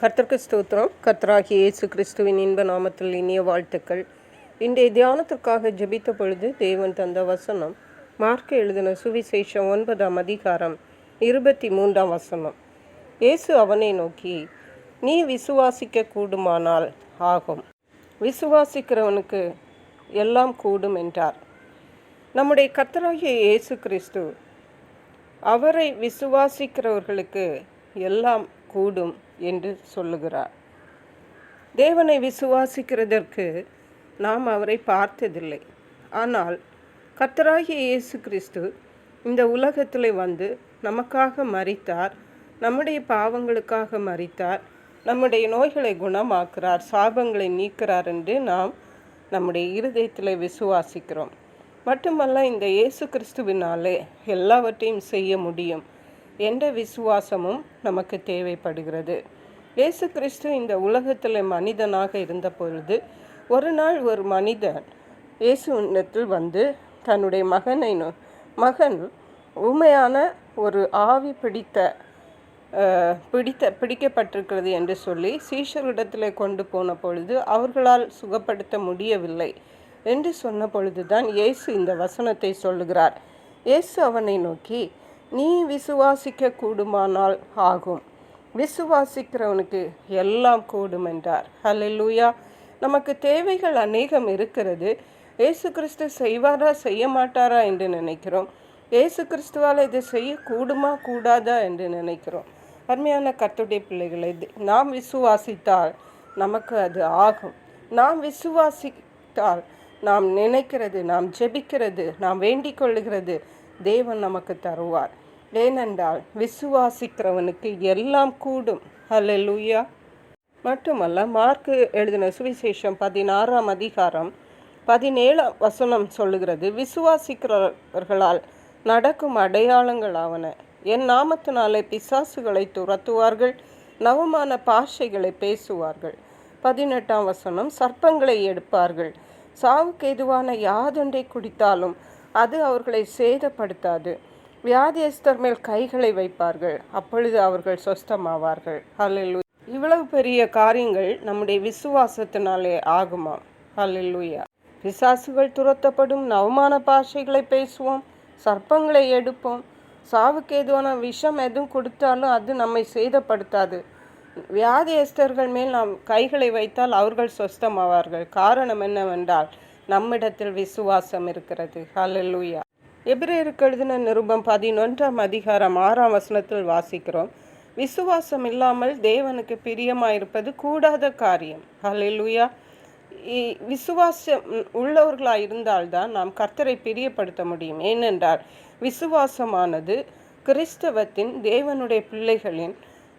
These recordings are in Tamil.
கர்த்தருக்கு ஸ்தோத்திரம். கர்த்தராகி இயேசு கிறிஸ்துவின் இன்ப நாமத்தில் இனிய வாழ்த்துக்கள். இன்றைய தியானத்திற்காக ஜெபித்த பொழுது தேவன் தந்த வசனம் மார்க் எழுதின சுவிசேஷம் ஒன்பதாம் அதிகாரம் இருபத்தி மூன்றாம் வசனம். இயேசு அவனை நோக்கி நீ விசுவாசிக்க கூடுமானால் ஆகும். விசுவாசிக்கிறவனுக்கு எல்லாம் கூடும் என்றார். நம்முடைய கர்த்தராகிய இயேசு கிறிஸ்து அவரை விசுவாசிக்கிறவர்களுக்கு எல்லாம் கூடும் என்று சொல்லுகிறார். தேவனை விசுவாசிக்கிறதற்கு நாம் அவரை பார்த்ததில்லை. ஆனால் கத்தராகிய இயேசு கிறிஸ்து இந்த உலகத்தில் வந்து நமக்காக மறித்தார் நம்முடைய பாவங்களுக்காக மறித்தார் நம்முடைய நோய்களை குணமாக்குறார் சாபங்களை நீக்கிறார் என்று நாம் நம்முடைய இருதயத்தில் விசுவாசிக்கிறோம். மட்டுமல்ல இந்த இயேசு கிறிஸ்துவினாலே எல்லாவற்றையும் செய்ய முடியும். என்ற விசுவாசமும் நமக்கு தேவைப்படுகிறது. இயேசு கிறிஸ்து இந்த உலகத்தில் மனிதனாக இருந்த பொழுது ஒரு நாள் ஒரு மனிதன் இயேசுவிடத்தில் வந்து தன்னுடைய மகனை நோ- மகன் உண்மையான ஒரு ஆவி பிடித்த பிடித்த பிடிக்கப்பட்டிருக்கிறது என்று சொல்லி சீஷரிடத்தில் கொண்டு போன பொழுது அவர்களால் சுகப்படுத்த முடியவில்லை என்று சொன்ன பொழுதுதான் இயேசு இந்த வசனத்தை சொல்லுகிறார். இயேசு அவனை நோக்கி நீ விசுவாசிக்க கூடுமானால் ஆகும். விசுவாசிக்கிறவனுக்கு எல்லாம் கூடும் என்றார். ஹலெல்லூயா நமக்கு தேவைகள் அநேகம் இருக்கிறது. ஏசு கிறிஸ்து செய்வாரா செய்ய மாட்டாரா என்று நினைக்கிறோம். ஏசு கிறிஸ்துவால் இதை செய்ய கூடுமா கூடாதா என்று நினைக்கிறோம். அருமையான கத்துடைய பிள்ளைகளை இது- நாம் விசுவாசித்தால் நமக்கு அது ஆகும். நாம் விசுவாசித்தால் நாம் நினைக்கிறது நாம் ஜெபிக்கிறது நாம் வேண்டிக் கொள்ளுகிறது தேவன் நமக்கு தருவார். ஏனென்றால் விசுவாசிக்கிறவனுக்கு எல்லாம் கூடும். ஹalleluya. மட்டுமல்ல மார்க்கு எழுதின சுவிசேஷம் பதினாறாம் அதிகாரம் பதினேழாம் வசனம் சொல்லுகிறது விசுவாசிக்கிறவர்களால் நடக்கும் அடையாளங்கள் ஆவன. என் நாமத்தினாலே பிசாசுகளை துரத்துவார்கள் நவமான பாஷைகளை பேசுவார்கள். பதினெட்டாம் வசனம் சர்ப்பங்களை எடுப்பார்கள். சாவுக்கு எதுவான யாதொன்றை குடித்தாலும் அது அவர்களை சேதப்படுத்தாது. வியாதியஸ்தர் மேல் கைகளை வைப்பார்கள். அப்பொழுது அவர்கள் சொஸ்தமாவார்கள். ஹalleluya இவ்வளவு பெரிய காரியங்கள் நம்முடைய விசுவாசத்தினாலே ஆகுமா? ஹalleluya பிசாசுகள் துரத்தப்படும் நவமான பாஷைகளை பேசுவோம் சர்ப்பங்களை எடுப்போம். சாவுக்கு எதுவான விஷம் எதுவும் கொடுத்தாலும் அது நம்மை சேதப்படுத்தாது. வியாதியஸ்தர்கள் மேல் நாம் கைகளை வைத்தால் அவர்கள் சொஸ்தமாவார்கள். காரணம் என்னவென்றால் நம்மிடத்தில் விசுவாசம் இருக்கிறது. ஹலலூயா எபிரேருக்கு எழுதின நிருபம் பதினொன்றாம் அதிகாரம் ஆறாம் வசனத்தில் வாசிக்கிறோம். விசுவாசம் இல்லாமல் தேவனுக்கு பிரியமாயிருப்பது கூடாத காரியம். ஹalleluya. இ- விசுவாசம் உள்ளவர்களாக இருந்தால்தான் நாம் கர்த்தரை பிரியப்படுத்த முடியும். ஏனென்றால் விசுவாசமானது கிறிஸ்தவத்தின் தேவனுடைய பிள்ளைகளின்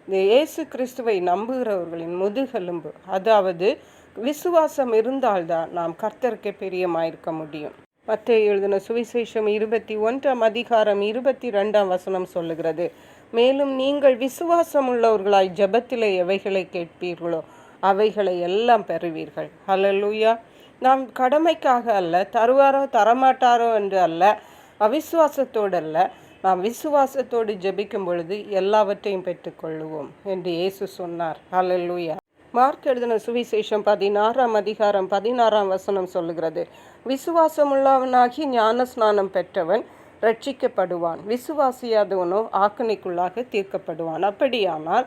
இயேசு கிறிஸ்துவை நம்புகிறவர்களின் முதுகெலும்பு. அதாவது விசுவாசம் இருந்தால்தான் நாம் கர்த்தருக்கு பிரியமாயிருக்க முடியும். மத்திய எழுதின சுவிசேஷம் இருபத்தி ஒன்றாம் அதிகாரம் இருபத்தி ரெண்டாம் வசனம் சொல்லுகிறது மேலும் நீங்கள் விசுவாசம் உள்ளவர்களாய் ஜபத்திலே எவைகளை கேட்பீர்களோ அவைகளை எல்லாம் பெறுவீர்கள். ஹலலூயா நாம் கடமைக்காக அல்ல தருவாரோ தரமாட்டாரோ என்று அல்ல அவிசுவாசத்தோடு அல்ல நாம் விசுவாசத்தோடு ஜபிக்கும் பொழுது எல்லாவற்றையும் பெற்றுக்கொள்ளுவோம் என்று இயேசு சொன்னார். ஹலலூயா மார்க் எழுதின சுவிசேஷம் பதினாறாம் அதிகாரம் பதினாறாம் வசனம் சொல்லுகிறது. விசுவாசமுள்ளவனாகி ஞான ஸ்நானம் பெற்றவன் ரட்சிக்கப்படுவான் விசுவாசியாதவனோ ஆக்கணிக்குள்ளாக தீர்க்கப்படுவான். அப்படியானால்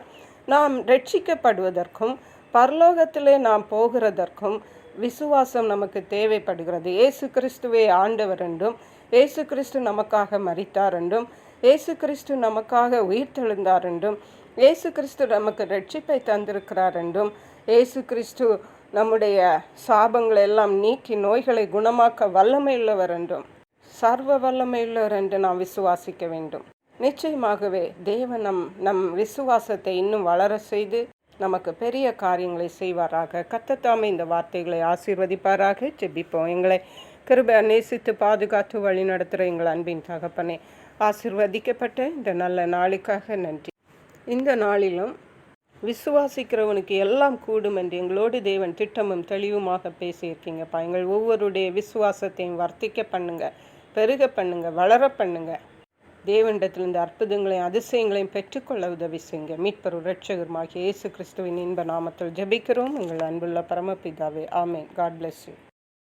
நாம் ரட்சிக்கப்படுவதற்கும் பரலோகத்திலே நாம் போகிறதற்கும் விசுவாசம் நமக்கு தேவைப்படுகிறது. ஏசு கிறிஸ்துவே ஆண்டவர் என்றும் ஏசு கிறிஸ்து நமக்காக மறித்தார் என்றும் இயேசு கிறிஸ்து நமக்காக உயிர்த்தெழுந்தார் என்றும் இயேசு கிறிஸ்து நமக்கு ரட்சிப்பை தந்திருக்கிறார் என்றும் இயேசு கிறிஸ்து நம்முடைய சாபங்களை எல்லாம் நீக்கி நோய்களை குணமாக்க வல்லமையுள்ளவர் என்றும் சர்வ வல்லமையுள்ளவர் என்று நாம் விசுவாசிக்க வேண்டும். நிச்சயமாகவே தேவன் நம் நம் விசுவாசத்தை இன்னும் வளர செய்து நமக்கு பெரிய காரியங்களை செய்வாராக. கத்தத்தாமே இந்த வார்த்தைகளை ஆசீர்வதிப்பாராக. செபிப்போம் எங்களை கிருபை நேசித்து பாதுகாத்து வழி நடத்துகிற எங்கள் அன்பின் தகப்பனே ஆசிர்வதிக்கப்பட்ட இந்த நல்ல நாளுக்காக நன்றி. இந்த நாளிலும் விசுவாசிக்கிறவனுக்கு எல்லாம் கூடும் என்று எங்களோடு தேவன் திட்டமும் தெளிவுமாக பேசியிருக்கீங்கப்பா எங்கள் ஒவ்வொருடைய விசுவாசத்தையும் வர்த்திக்க பண்ணுங்க பெருக பண்ணுங்க வளர பண்ணுங்க. தேவனிடத்திலிருந்து அற்புதங்களையும் அதிசயங்களையும் பெற்றுக்கொள்ள உதவி செய்யுங்க. மீட்பரு ரட்சகருமாகிய இயேசு கிறிஸ்துவின் இன்ப நாமத்தில் ஜபிக்கிறோம். உங்கள் அன்புள்ள பரமபிதாவே ஆமே காட் பிளஸ் யூ